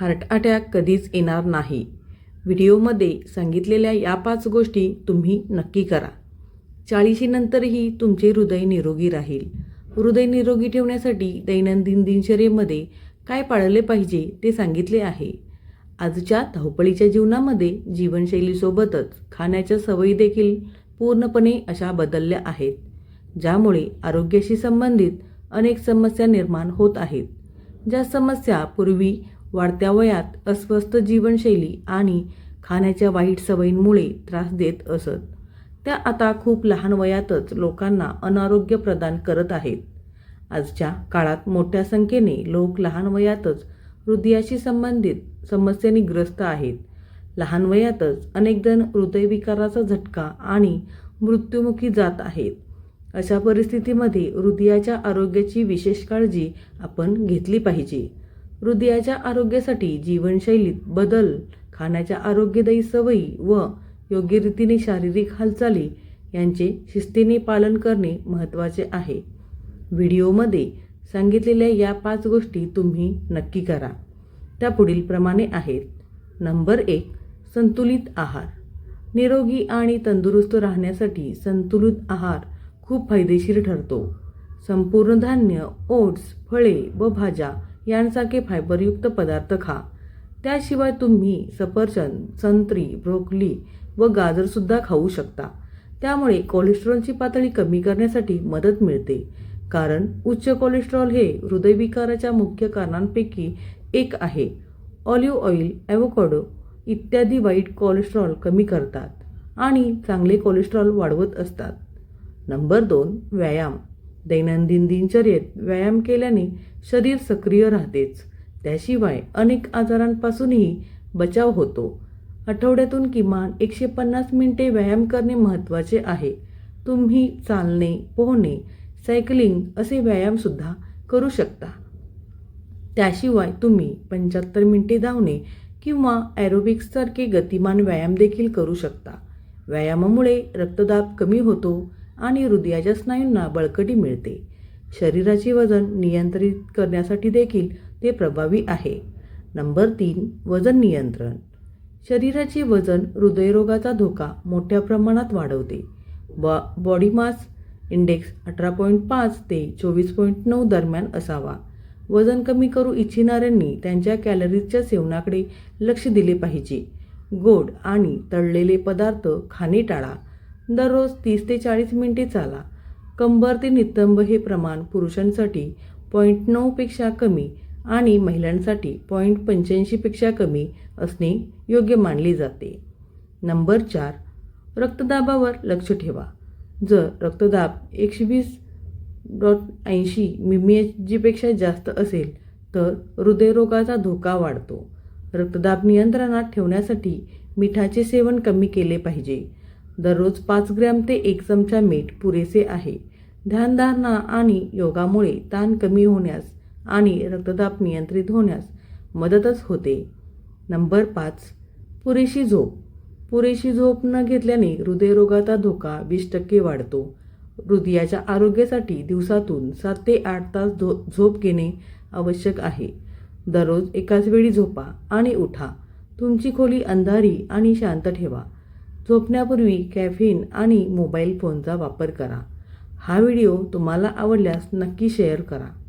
Heart attack कधीच येणार नाही. व्हिडिओमध्ये सांगितलेल्या या पाच गोष्टी तुम्ही नक्की करा. चाळीशीनंतरही तुमचे हृदय निरोगी राहील. हृदय निरोगी ठेवण्यासाठी दैनंदिन दिनचर्येमध्ये काय पाळले पाहिजे ते सांगितले आहे. आजच्या धावपळीच्या जीवनामध्ये जीवनशैलीसोबतच खाण्याच्या सवयी देखील पूर्णपणे अशा बदलल्या आहेत ज्यामुळे आरोग्याशी संबंधित अनेक समस्या निर्माण होत आहेत. ज्या समस्या पूर्वी वाढत्या वयात अस्वस्थ जीवनशैली आणि खाण्याच्या वाईट सवयींमुळे त्रास देत असत. त्या आता खूप लहान वयातच लोकांना अनारोग्य प्रदान करत आहेत. आजच्या काळात मोठ्या संख्येने लोक लहान वयातच हृदयाशी संबंधित समस्यांनी ग्रस्त आहेत. लहान वयातच अनेकजण हृदयविकाराचा झटका आणि मृत्युमुखी जात आहेत. अशा परिस्थितीमध्ये हृदयाच्या आरोग्याची विशेष काळजी आपण घेतली पाहिजे. हृदयाच्या आरोग्यासाठी जीवनशैलीत बदल खाण्याच्या आरोग्यदायी सवयी व योग्य रीतीने शारीरिक हालचाली यांचे शिस्तीने पालन करणे महत्त्वाचे आहे. व्हिडिओमध्ये सांगितलेल्या या पाच गोष्टी तुम्ही नक्की करा. त्या पुढीलप्रमाणे आहेत. नंबर एक संतुलित आहार. निरोगी आणि तंदुरुस्त राहण्यासाठी संतुलित आहार खूप फायदेशीर ठरतो. संपूर्ण धान्य ओट्स फळे व भाज्या यांसारखे फायबरयुक्त पदार्थ खा. त्याशिवाय तुम्ही सफरचंद संत्री ब्रोकली व गाजरसुद्धा खाऊ शकता. त्यामुळे कोलेस्ट्रॉलची पातळी कमी करण्यासाठी मदत मिळते. कारण उच्च कोलेस्ट्रॉल हे हृदयविकाराच्या मुख्य कारणांपैकी एक आहे. ऑलिव्ह ऑइल ॲव्होकाडो इत्यादी वाईट कोलेस्ट्रॉल कमी करतात आणि चांगले कोलेस्ट्रॉल वाढवत असतात. नंबर दोन व्यायाम. दैनंदिन दिनचर्येत व्यायाम केल्याने शरीर सक्रिय राहतेच. त्याशिवाय अनेक आजारांपासूनही बचाव होतो. आठवड्यातून किमान एकशे पन्नास मिनिटे व्यायाम करणे महत्त्वाचे आहे. तुम्ही चालणे पोहणे सायकलिंग असे व्यायामसुद्धा करू शकता. त्याशिवाय तुम्ही पंच्याहत्तर मिनिटे धावणे किंवा ॲरोबिक्ससारखे गतिमान व्यायाम देखील करू शकता. व्यायामामुळे रक्तदाब कमी होतो आणि हृदयाच्या स्नायूंना बळकटी मिळते. शरीराचे वजन नियंत्रित करण्यासाठी देखील ते प्रभावी आहे. नंबर तीन वजन नियंत्रण. शरीराचे वजन हृदयरोगाचा धोका मोठ्या प्रमाणात वाढवते. बॉ बॉडी मास इंडेक्स अठरा पॉईंट पाच ते चोवीस पॉईंट नऊ दरम्यान असावा. वजन कमी करू इच्छिणाऱ्यांनी त्यांच्या कॅलरीजच्या सेवनाकडे लक्ष दिले पाहिजे. गोड आणि तळलेले पदार्थ खाणे टाळा. दररोज तीस ते चाळीस मिनिटे चाला. कंबर ते नितंब हे प्रमाण पुरुषांसाठी पॉईंट नऊपेक्षा कमी आणि महिलांसाठी पॉईंट पंच्याऐंशीपेक्षा कमी असणे योग्य मानले जाते. नंबर चार रक्तदाबावर लक्ष ठेवा. जर रक्तदाब एकशे वीस डॉट ऐंशी मिमी जीपेक्षा जास्त असेल तर हृदयरोगाचा धोका वाढतो. रक्तदाब नियंत्रणात ठेवण्यासाठी मिठाचे सेवन कमी केले पाहिजे. दररोज पाच ग्रॅम ते एक चमचा मीठ पुरेसे आहे. ध्यानधारणा आणि योगामुळे ताण कमी होण्यास आणि रक्तदाब नियंत्रित होण्यास मदतच होते. नंबर पाच. पुरेशी झोप. पुरेशी झोप न घेतल्याने हृदयरोगाचा धोका वीस टक्के वाढतो. हृदयाच्या आरोग्यासाठी दिवसातून सात ते आठ तास झो झोप घेणे आवश्यक आहे. दररोज एकाच वेळी झोपा आणि उठा. तुमची खोली अंधारी आणि शांत ठेवा. झोपण्यापूर्वी कॅफिन आणि मोबाईल फोनचा वापर करा. हा व्हिडिओ तुम्हाला आवडल्यास नक्की शेअर करा.